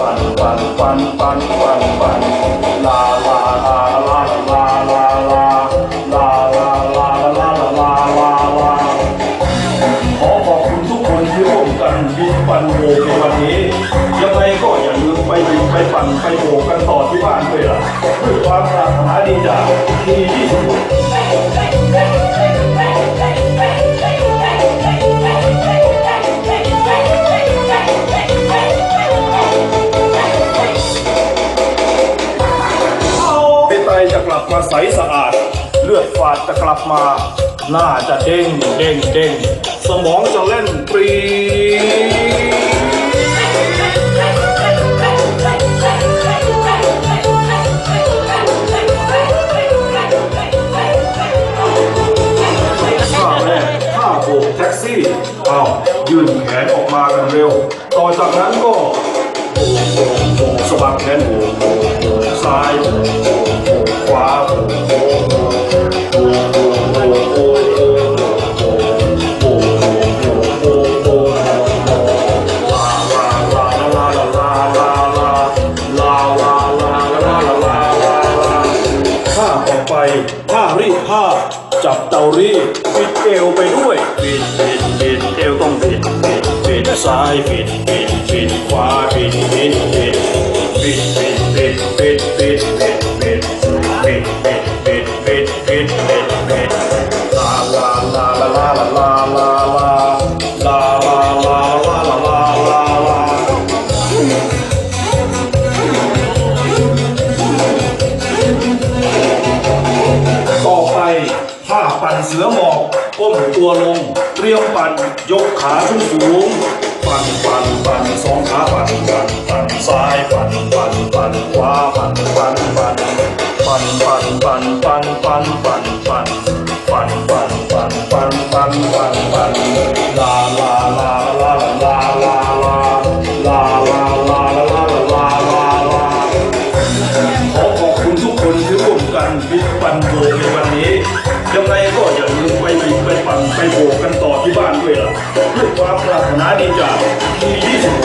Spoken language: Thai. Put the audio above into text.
ปั่นปั่นปั่นปั่นปั่นปั่นลาลาลาลาลาลาลาลาลาลาลาลาลาลาขอขอบคุณทุกคนที่ร่วมกันบินปันโบในวันนี้ยังไงก็อย่าลืมไปบินไปปั่นไปโบกกันต่อที่บ้านด้วยล่ะด้วยความปรารถนาดีจาก บมาใสสะอาด เลือดฝาดจะกลับมา หน้าจะเด้งเด้งเด้งสมองจะเล่นปรีข้าแม่ข้าโบกแท็กซี่อ้าวยื่นแขนออกมากันเร็ว ต่อจากนั้นก็ แขนโหนซ้ายโหนขวาโหนโหนโหนโหนโหนโหนโหนรีดผ้าจับเตารีดปิดเอวไปด้วยปิดปิดปิดเอวต้องปิดปิดปิดซ้ายปิดปิดปิดขวาปิดปิดปิด ดปิดปิดปิดปิดลาลาลาลาลาลาลาลาลาลาลาลาลาลาลาลาต่อไปท่าปั่นเสือหมอบก้มตัวลง เตรียมปั่นยกขาขึ้นสูง ปั่นปั่นปั่นสองขาปั่นปั่น นปันปันปันปันปันปันปันปันปันปันปันปันปันลาลาลาลาลาลาลาลาลาลาลาลาลาลาขอขอบคุณทุกคนที่ร่วมกันบิดปันโบกในวันนี้ยังไงก็อย่าลืมไปบิดไปปันไปโบกกันต่อที่บ้านด้วยล่ะด้วยความปรารถนาดีจากที่ที่สุด